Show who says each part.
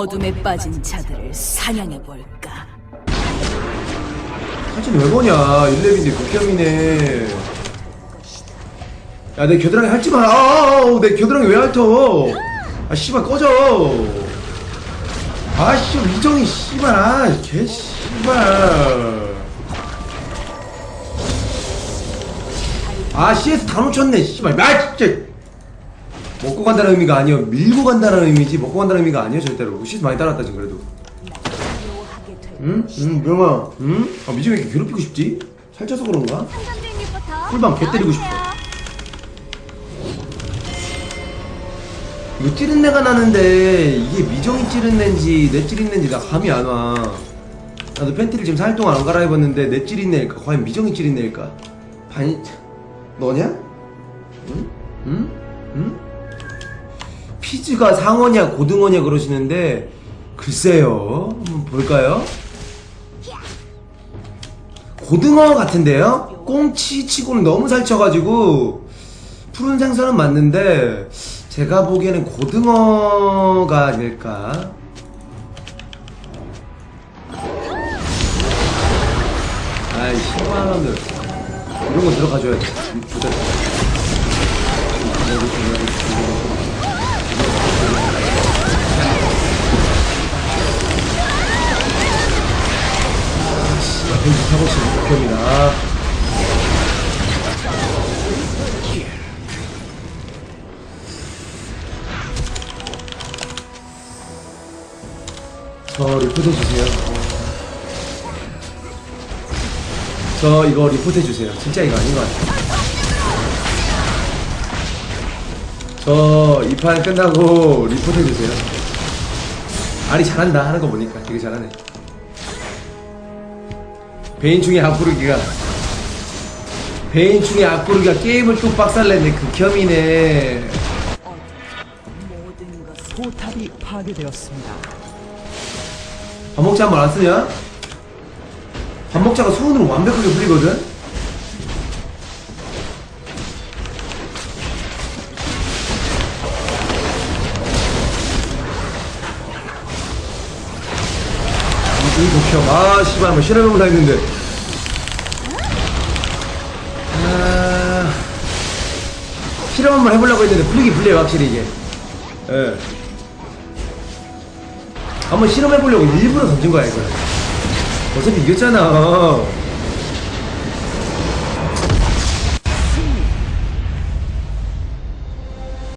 Speaker 1: 어둠에 빠진 자들을 사냥해 볼까?
Speaker 2: 사진 왜 거냐? 1렙인데 극혐이네. 야 내 겨드랑이 핥지 마라. 아우 내 겨드랑이 왜 핥어? 아 씨발 꺼져. 아 씨 이정이 씨발 아 개 씨발. 아 CS 다 놓쳤네 씨발. 아 진짜 먹고 간다는 의미가 아니여 밀고 간다는 의미지 먹고 간다는 의미가 아니야 절대로 CS 많이 따랐다 지금 그래도 응? 응, 명아, 응? 아, 미정이 왜 이렇게 괴롭히고 싶지? 살쪄서 그런가? 꿀밤 개 때리고 싶어. 이거 찌른 내가 나는데, 이게 미정이 찌른 내인지, 내 찌른 내인지 나 감이 안 와. 나도 팬티를 지금 4일 동안 안 갈아입었는데, 내 찌린 내일까? 과연 미정이 찌린 내일까? 반, 너냐? 응? 응? 응? 피즈가 상어냐, 고등어냐 그러시는데, 글쎄요. 한번 볼까요? 고등어 같은데요? 꽁치 치고는 너무 살쪄가지고 푸른 생선은 맞는데 제가 보기에는 고등어가 아닐까? 아이 실망함들 이런 거 들어가줘야지 벤지 타고 싶은 목표입니다. 저 리포트 해주세요. 저 이거 리포트 해주세요. 진짜 이거 아닌 것 같아요. 저 이 판 끝나고 리포트 해주세요. 아리 잘한다 하는 거 보니까 되게 잘하네. 베인충의 앞구르기가 베인충의 앞구르기가 게임을 또 빡살냈네 극혐이네
Speaker 1: 것을
Speaker 3: 포탑이 파괴되었습니다.
Speaker 2: 반목자 한 번 안 쓰냐? 반목자가 수은으로 완벽하게 풀리거든? 이 독혐. 아, 씨발, 뭐, 실험해볼라 했는데. 아, 실험 한번 해보려고 했는데, 풀리긴 풀려요, 확실히 이게. 예. 한번 실험해보려고 일부러 던진 거야, 이거. 어차피 이겼잖아.